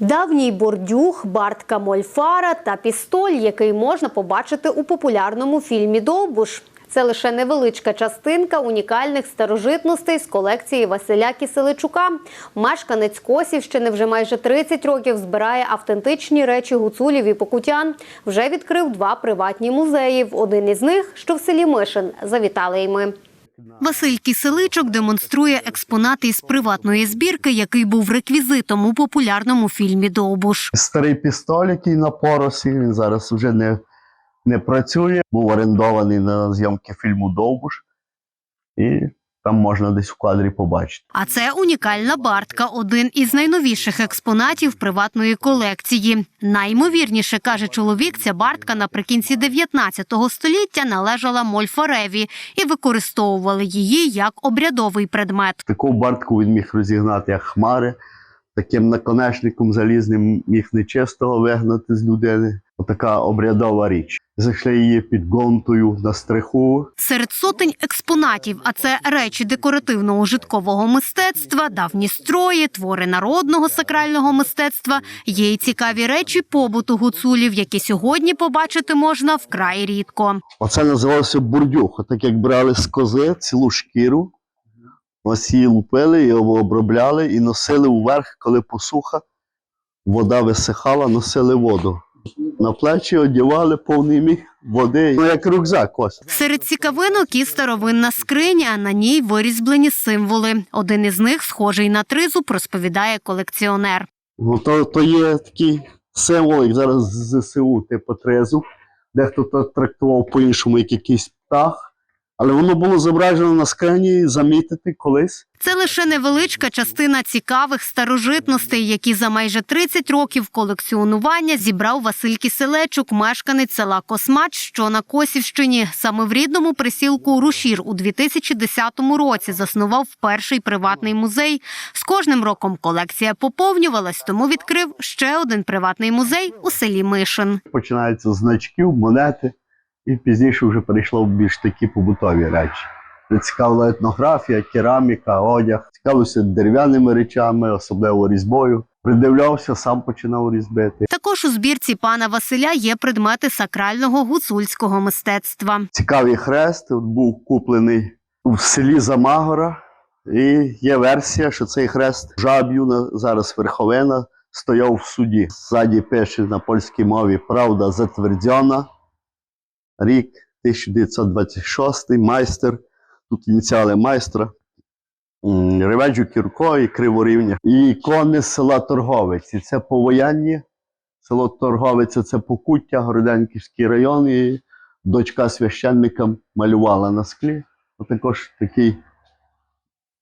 Давній бордюг, бартка Мольфара та пістоль, який можна побачити у популярному фільмі Довбуш. Це лише невеличка частинка унікальних старожитностей з колекції Василя Киселичука. Мешканець Косівщини вже майже 30 років збирає автентичні речі гуцулів і покутян. Вже відкрив два приватні музеї. Один із них, що в селі Мишин, завітали й ми. Василь Кіселичок демонструє експонати із приватної збірки, який був реквізитом у популярному фільмі Довбуш. Старий пістоль, який на поросі, він зараз вже не, не працює. Був орендований на зйомки фільму Довбуш. І там можна десь в кадрі побачити. А це унікальна бартка, один із найновіших експонатів приватної колекції. Наймовірніше каже чоловік, ця бартка наприкінці 19 століття належала Мольфареві і використовували її як обрядовий предмет. Таку бартку він міг розігнати, як хмари. Таким наконечником залізним міг нечистого вигнати з людини. Отака обрядова річ. Зайшли її під гонтою на стриху. Серед сотень експонатів, а це речі декоративно-ужиткового мистецтва, давні строї, твори народного сакрального мистецтва, є й цікаві речі побуту гуцулів, які сьогодні побачити можна вкрай рідко. Оце називалося бурдюх. Отак як брали з кози цілу шкіру, ось її лупили, його обробляли і носили вверх, коли посуха, вода висихала, носили воду. На плечі одягали повний міг води, ну як рюкзак ось. Серед цікавинок і старовинна скриня, на ній вирізблені символи. Один із них, схожий на тризуб, розповідає колекціонер. Ну, то, то є такий символ, як зараз ЗСУ, типу трезуб. Дехто то трактував по-іншому, як якийсь птах. Але воно було зображено на скрині замітити колись. Це лише невеличка частина цікавих старожитностей, які за майже 30 років колекціонування зібрав Василь Киселечук, мешканець села Космач, що на Косівщині. Саме в рідному присілку Рушір у 2010 році заснував перший приватний музей. З кожним роком колекція поповнювалась, тому відкрив ще один приватний музей у селі Мишин. Починається з значків, монети, і пізніше вже перейшло в більш такі побутові речі. Цікавила етнографія, кераміка, одяг, цікавився дерев'яними речами, особливо різьбою. Придивлявся, сам починав різьбити. Також у збірці пана Василя є предмети сакрального гуцульського мистецтва. Цікавий хрест от був куплений в селі Замагора. І є версія, що цей хрест жаб'юна, зараз верховина стояв в суді. Ззаді пише на польській мові Правда затверджена. Рік 1926, майстер. Тут ініціали майстра. Реведжу Кірко і Криворівня. І ікони села Торговець. Це повоянні. Село Торговиця це Покуття, Городенківський район. І дочка священника малювала на склі. А також такий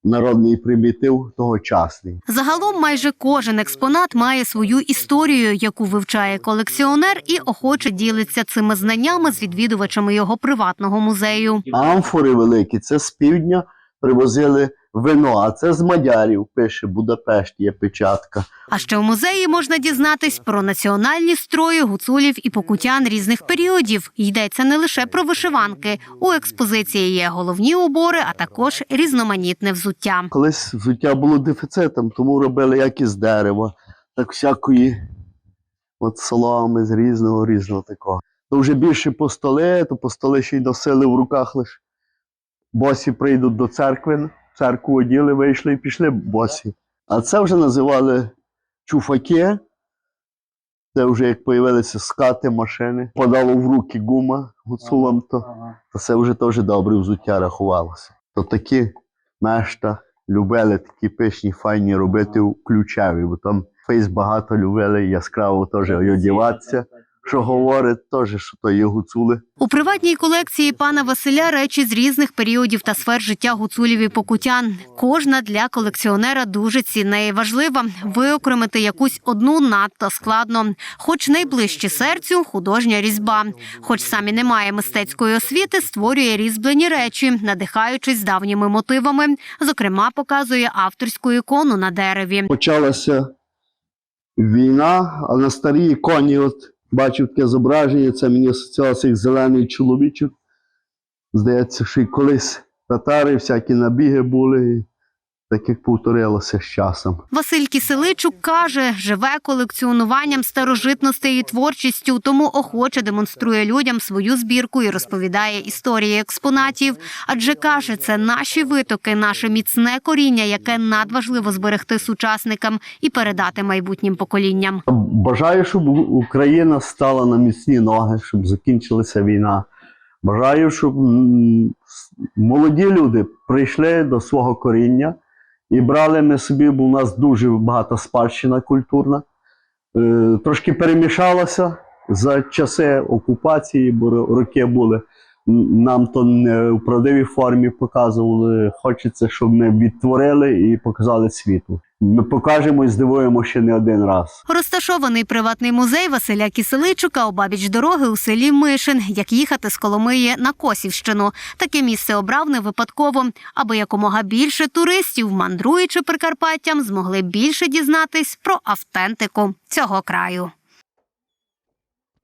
народний примітив тогочасний. Загалом майже кожен експонат має свою історію, яку вивчає колекціонер, і охоче ділиться цими знаннями з відвідувачами його приватного музею. Амфори великі, це з півдня привозили вино, а це з Мадярів, пише Будапешт, є печатка. А ще в музеї можна дізнатись про національні строї гуцулів і покутян різних періодів. Йдеться не лише про вишиванки. У експозиції є головні убори, а також різноманітне взуття. Колись взуття було дефіцитом, тому робили як із дерева, так всякої от соломи з різного, різного такого. То вже більше по столи, то по столи ще й носили в руках лише. Босі прийдуть до церкви, церкву оділи, вийшли і пішли босі. А це вже називали чуфаки. Це вже як появилися скати, машини, подало в руки гума гуцулам, то, то це вже теж добре взуття рахувалося. То такі мешта любили такі пишні, файні робити ключеві, бо там фейс багато любили яскраво теж одягатися. Що говорить теж, що то є гуцули. У приватній колекції пана Василя речі з різних періодів та сфер життя гуцулів і покутян. Кожна для колекціонера дуже цінна і важлива. Виокремити якусь одну надто складно. Хоч найближче серцю художня різьба. Хоч самі немає мистецької освіти, створює різьблені речі, надихаючись давніми мотивами. Зокрема, показує авторську ікону на дереві. Почалася війна, а на старій іконі, от бачив таке зображення, це мені асоціювався як зелений чоловічок. Здається, що й колись татари, всякі набіги були. І так як повторилося з часом. Василь Киселичук каже, живе колекціонуванням старожитностей і творчістю, тому охоче демонструє людям свою збірку і розповідає історії експонатів. Адже каже, це наші витоки, наше міцне коріння, яке надважливо зберегти сучасникам і передати майбутнім поколінням. Бажаю, щоб Україна стала на міцні ноги, щоб закінчилася війна. Бажаю, щоб молоді люди прийшли до свого коріння і брали ми собі, бо у нас дуже багата спадщина культурна. Е, трошки перемішалася за часи окупації, бо роки були. Нам то не в правдивій формі показували. Хочеться, щоб ми відтворили і показали світу. Ми покажемо і здивуємо ще не один раз. Розташований приватний музей Василя Киселичука обабіч дороги у селі Мишин, як їхати з Коломиї на Косівщину. Таке місце обрав не випадково, аби якомога більше туристів, мандруючи Прикарпаттям, змогли більше дізнатись про автентику цього краю.